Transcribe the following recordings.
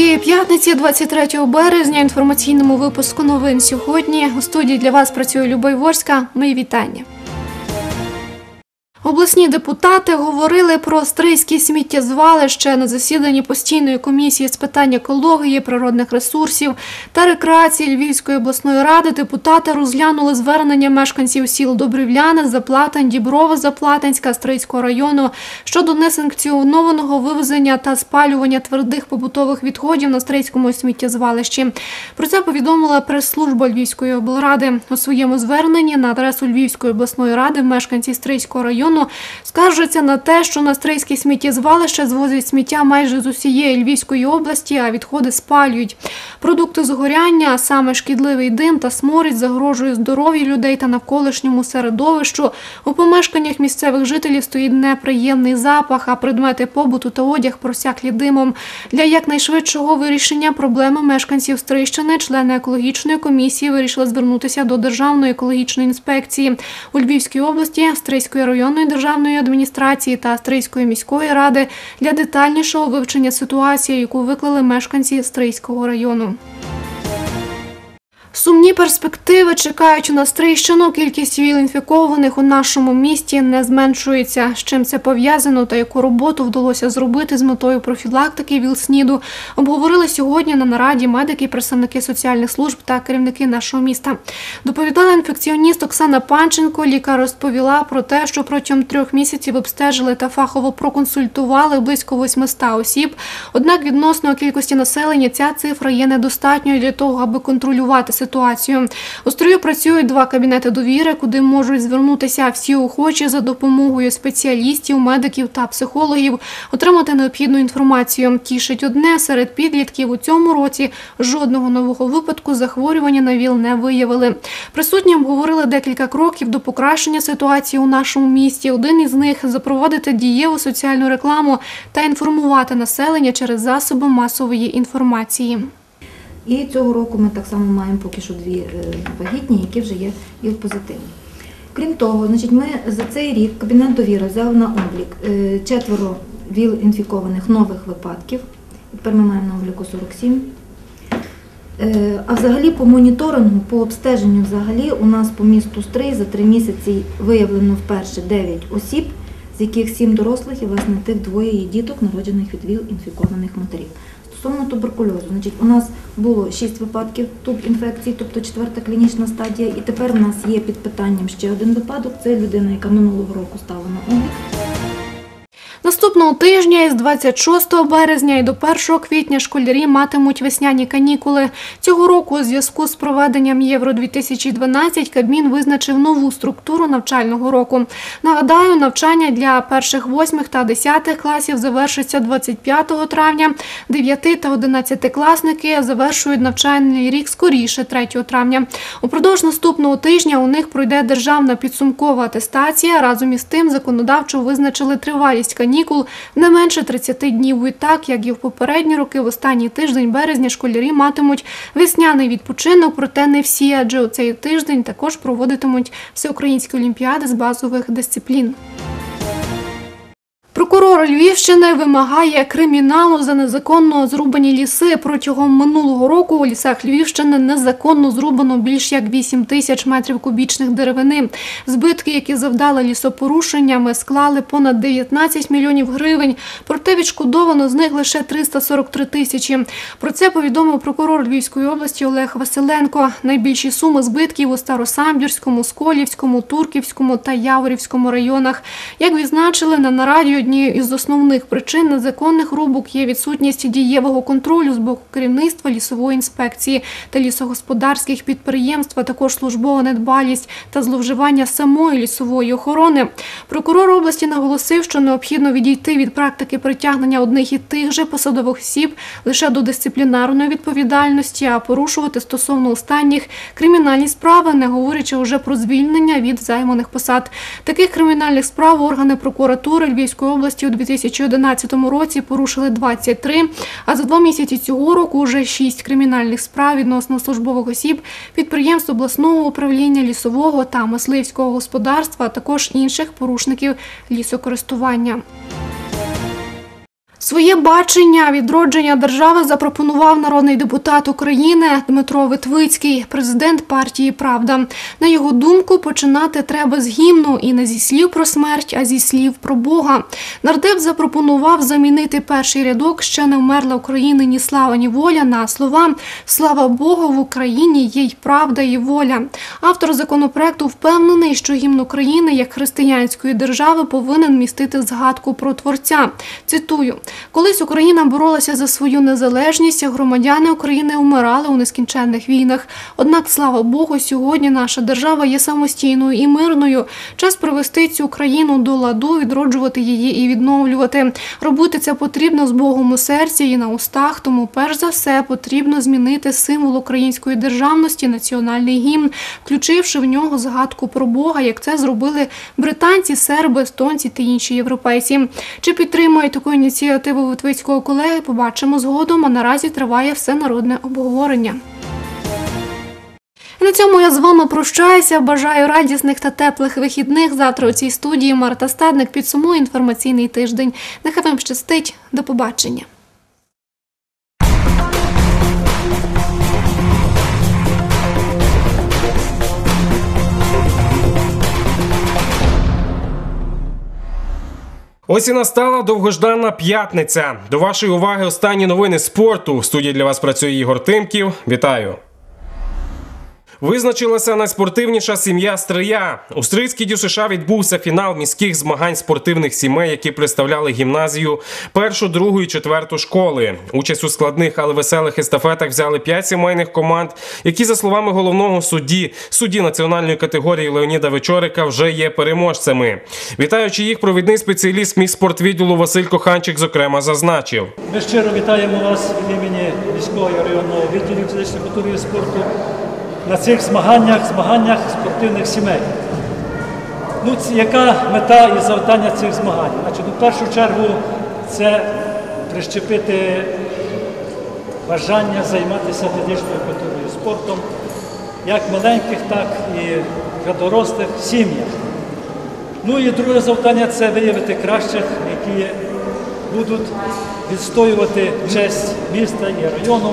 Події п'ятниці, 23 березня. Інформаційному випуску новин сьогодні. У студії для вас працює Любов Ворська. Мої вітання. Обласні депутати говорили про стрийські сміттєзвалище на засіданні постійної комісії з питань екології, природних ресурсів та рекреації Львівської обласної ради. Депутати розглянули звернення мешканців сіл Добрівляни, Заплатань, Діброва, Заплатанська, Стрийського району щодо несанкціонованого вивезення та спалювання твердих побутових відходів на стрийському сміттєзвалищі. Про це повідомила прес-служба Львівської облради у своєму зверненні на адресу Львівської обласної ради. Мешканці Стрийського району скаржаться на те, що на стрийське сміттєзвалище звозять сміття майже з усієї Львівської області, а відходи спалюють. Продукти згоряння, а саме шкідливий дим та сморід, загрожує здоров'ю людей та навколишньому середовищу. У помешканнях місцевих жителів стоїть неприємний запах, а предмети побуту та одяг просяклі димом. Для якнайшвидшого вирішення проблеми мешканців Стрийщини члени екологічної комісії вирішили звернутися до Державної екологічної інспекції у Львівській області, Стрийської районної державної адміністрації та Стрийської міської ради для детальнішого вивчення ситуації, яку виклали мешканці Стрийського району. Сумні перспективи чекають на Стрийщину. Кількість ВІЛ-інфікованих у нашому місті не зменшується. З чим це пов'язано та яку роботу вдалося зробити з метою профілактики ВІЛ-СНІДу, обговорили сьогодні на нараді медики, представники соціальних служб та керівники нашого міста. Доповідала інфекціоніст Оксана Панченко. Лікар розповіла про те, що протягом трьох місяців обстежили та фахово проконсультували близько 800 осіб. Однак відносно кількості населення ця цифра є недостатньою для того, аби контролювати ситуацію. У строю працюють два кабінети довіри, куди можуть звернутися всі охочі за допомогою спеціалістів, медиків та психологів, отримати необхідну інформацію. Тішить одне серед підлітків у цьому році жодного нового випадку захворювання на ВІЛ не виявили. Присутні обговорили декілька кроків до покращення ситуації у нашому місті. Один із них запровадити дієву соціальну рекламу та інформувати населення через засоби масової інформації. І цього року ми так само маємо поки що дві е, вагітні, які вже є ВІЛ-позитивні. Крім того, значить, ми за цей рік Кабінет довіри взяв на облік е, четверо ВІЛ-інфікованих нових випадків. Тепер ми маємо на обліку 47. Е, А взагалі по моніторингу, по обстеженню взагалі у нас по місту Стрий за три місяці виявлено вперше 9 осіб, з яких 7 дорослих і власне тих двоє є діток, народжених від ВІЛ-інфікованих матерів. Стосовно туберкульозу, значить, у нас було 6 випадків туб-інфекції, тобто четверта клінічна стадія, і тепер у нас є під питанням ще один випадок. Це людина, яка минулого року стала на облік. Наступного тижня із 26 березня і до 1 квітня школярі матимуть весняні канікули. Цього року у зв'язку з проведенням Євро 2012 Кабмін визначив нову структуру навчального року. Нагадаю, навчання для перших 8 та 10 класів завершиться 25 травня. 9 та 11 класники завершують навчальний рік скоріше 3 травня. Упродовж наступного тижня у них пройде державна підсумкова атестація. Разом із тим законодавчо визначили тривалість канікул не менше 30 днів. Відтак, як і в попередні роки, в останній тиждень березня школярі матимуть весняний відпочинок, проте не всі, адже у цей тиждень також проводитимуть всеукраїнські олімпіади з базових дисциплін. Прокурор Львівщини вимагає криміналу за незаконно зрубані ліси. Протягом минулого року у лісах Львівщини незаконно зрубано більш як 8 тисяч метрів кубічних деревини. Збитки, які завдали лісопорушеннями, склали понад 19 мільйонів гривень. Проте відшкодовано з них лише 343 тисячі. Про це повідомив прокурор Львівської області Олег Василенко. Найбільші суми збитків у Старосамбірському, Сколівському, Турківському та Яворівському районах. Як відзначили на нараді однією із основних причин незаконних рубок є відсутність дієвого контролю з боку керівництва лісової інспекції та лісогосподарських підприємств, а також службова недбалість та зловживання самої лісової охорони. Прокурор області наголосив, що необхідно відійти від практики притягнення одних і тих же посадових осіб лише до дисциплінарної відповідальності, а порушувати стосовно останніх кримінальні справи, не говорячи вже про звільнення від займаних посад. Таких кримінальних справ органи прокуратури Львівської області у 2011 році порушили 23, а за два місяці цього року вже 6 кримінальних справ відносно службових осіб, підприємств обласного управління лісового та мисливського господарства, а також інших порушників лісокористування. Своє бачення відродження держави запропонував народний депутат України Дмитро Витвицький, президент партії Правда. На його думку, починати треба з гімну і не зі слів про смерть, а зі слів про Бога. Нардеп запропонував замінити перший рядок ще не вмерла України ні слава, ні воля на слова Слава Богу, в Україні є й правда і воля. Автор законопроекту впевнений, що гімн України як християнської держави повинен містити згадку про творця. Цитую: колись Україна боролася за свою незалежність, громадяни України вмирали у нескінченних війнах. Однак, слава Богу, сьогодні наша держава є самостійною і мирною. Час привести цю країну до ладу, відроджувати її і відновлювати. Робити це потрібно з Богом у серці і на устах. Тому, перш за все, потрібно змінити символ української державності, національний гімн, включивши в нього згадку про Бога, як це зробили британці, серби, естонці та інші європейці. Чи підтримують таку ініціативу Витвицького колеги? Побачимо згодом. А наразі триває всенародне обговорення. На цьому я з вами прощаюся. Бажаю радісних та теплих вихідних. Завтра у цій студії Марта Стадник підсумує інформаційний тиждень. Нехай вам щастить. До побачення. Ось і настала довгожданна п'ятниця. До вашої уваги останні новини спорту. В студії для вас працює Ігор Тимків. Вітаю. Визначилася найспортивніша сім'я Стрия. У Стрийській ДЮСШ відбувся фінал міських змагань спортивних сімей, які представляли гімназію першу, другу і четверту школи. Участь у складних, але веселих естафетах взяли п'ять сімейних команд, які, за словами головного судді, судді національної категорії Леоніда Вечорика, вже є переможцями. Вітаючи їх, провідний спеціаліст міськспортвідділу Василь Коханчик, зокрема, зазначив. Ми щиро вітаємо вас від імені міського районного відділів фізичної культури і спорту на цих змаганнях, змаганнях спортивних сімей. Ну, яка мета і завдання цих змагань? Значить, у першу чергу це прищепити бажання займатися фізичною культурою спортом, як маленьких, так і для дорослих сім'ях. Ну і друге завдання це виявити кращих, які будуть відстоювати честь міста і району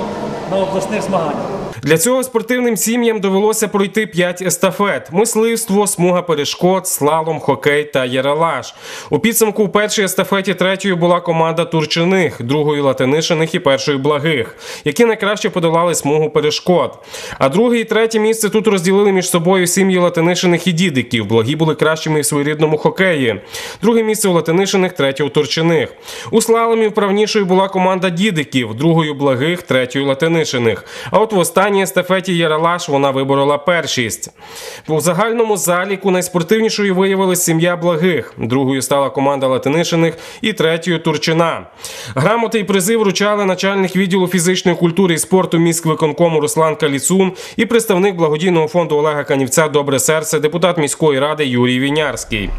на обласних змаганнях. Для цього спортивним сім'ям довелося пройти п'ять естафет: мисливство, смуга перешкод, слалом, хокей та яралаш. У підсумку у першій естафеті третьою була команда Турчиних, другою Латинишиних і першою благих, які найкраще подолали смугу перешкод. А друге і третє місце тут розділили між собою сім'ї Латинишиних і дідиків. Благі були кращими в своєрідному хокеї. Друге місце у Латинишиних, третє у Турчиних. У слаломі вправнішою була команда дідиків, другою благих, третьою Латинишиних. А от в останній естафеті Яралаш вона виборола першість. У загальному заліку найспортивнішою виявилась сім'я благих. Другою стала команда Латинишиних і третьою Турчина. Грамоти і призи вручали начальник відділу фізичної культури і спорту міськвиконкому Руслан Каліцун і представник благодійного фонду Олега Канівця Добре серце, депутат міської ради Юрій Вінярський.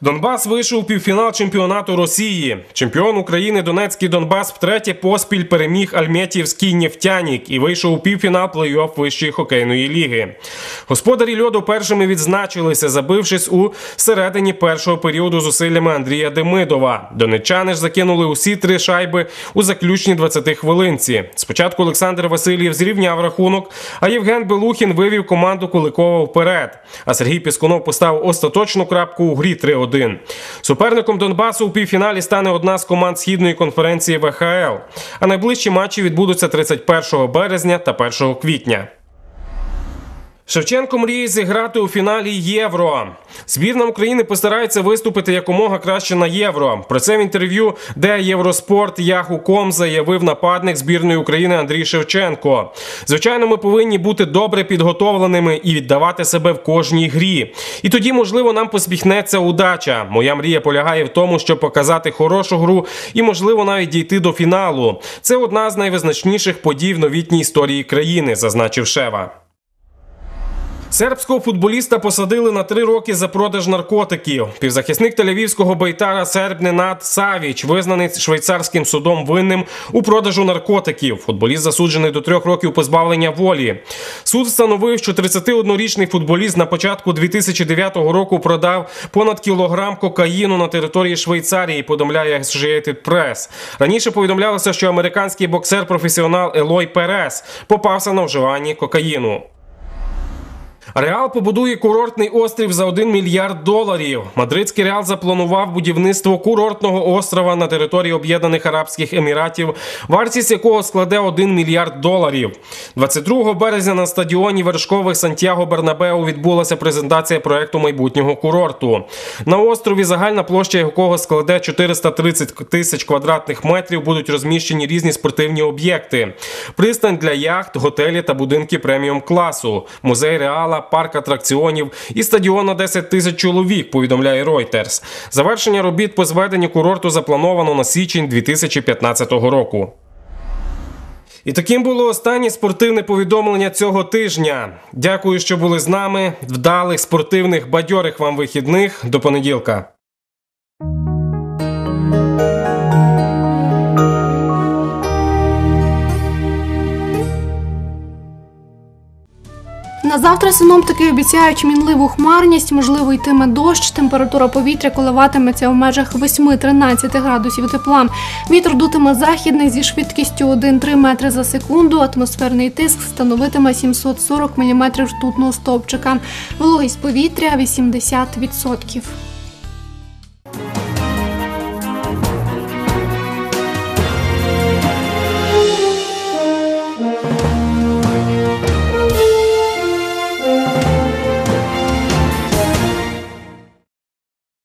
Донбас вийшов у півфінал чемпіонату Росії. Чемпіон України Донецький Донбас втретє поспіль переміг Альметьєвський нефтянік і вийшов у півфінал плей-офф вищої хокейної ліги. Господарі льоду першими відзначилися, забившись у середині першого періоду зусиллями Андрія Демидова. Донеччани ж закинули усі три шайби у заключній 20 хвилинці. Спочатку Олександр Васильєв зрівняв рахунок, а Євген Белухін вивів команду Куликова вперед. А Сергій Піскунов поставив остаточну крапку у грі 3-1. Суперником Донбасу у півфіналі стане одна з команд східної конференції ВХЛ. А найближчі матчі відбудуться 31 березня та 1 квітня. Шевченко мріє зіграти у фіналі Євро. Збірна України постарається виступити якомога краще на євро. Про це в інтерв'ю, де Євроспорт Яху.ком заявив нападник збірної України Андрій Шевченко. Звичайно, ми повинні бути добре підготовленими і віддавати себе в кожній грі. І тоді, можливо, нам посміхнеться удача. Моя мрія полягає в тому, щоб показати хорошу гру і, можливо, навіть дійти до фіналу. Це одна з найвизначніших подій в новітній історії країни, зазначив Шева. Сербського футболіста посадили на три роки за продаж наркотиків. Півзахисник тель-Авівського бейтара серб Ненад Савіч визнаний швейцарським судом винним у продажу наркотиків. Футболіст засуджений до трьох років позбавлення волі. Суд встановив, що 31-річний футболіст на початку 2009 року продав понад кілограм кокаїну на території Швейцарії. Повідомляє Associated Press. Раніше повідомлялося, що американський боксер-професіонал Елой Перес попався на вживанні кокаїну. Реал побудує курортний острів за 1 мільярд доларів. Мадридський реал запланував будівництво курортного острова на території Об'єднаних Арабських Еміратів, вартість якого складе 1 мільярд доларів. 22 березня на стадіоні вершкових Сантьяго Бернабеу відбулася презентація проекту майбутнього курорту. На острові загальна площа якого складе 430 тисяч квадратних метрів. Будуть розміщені різні спортивні об'єкти: пристань для яхт, готелі та будинки преміум класу, музей реала, парк атракціонів і стадіон на 10 тисяч чоловік. Повідомляє Reuters. Завершення робіт по зведенню курорту заплановано на січень 2015 року. І таким було останнє спортивне повідомлення цього тижня. Дякую, що були з нами. Вдалих спортивних бадьорих вам вихідних. До понеділка. На завтра синоптики обіцяють мінливу хмарність, можливо, йтиме дощ. Температура повітря коливатиметься в межах 8-13 градусів тепла. Вітер дутиме західний зі швидкістю 1-3 метри за секунду. Атмосферний тиск становитиме 740 мм ртутного стовпчика. Вологість повітря 80%.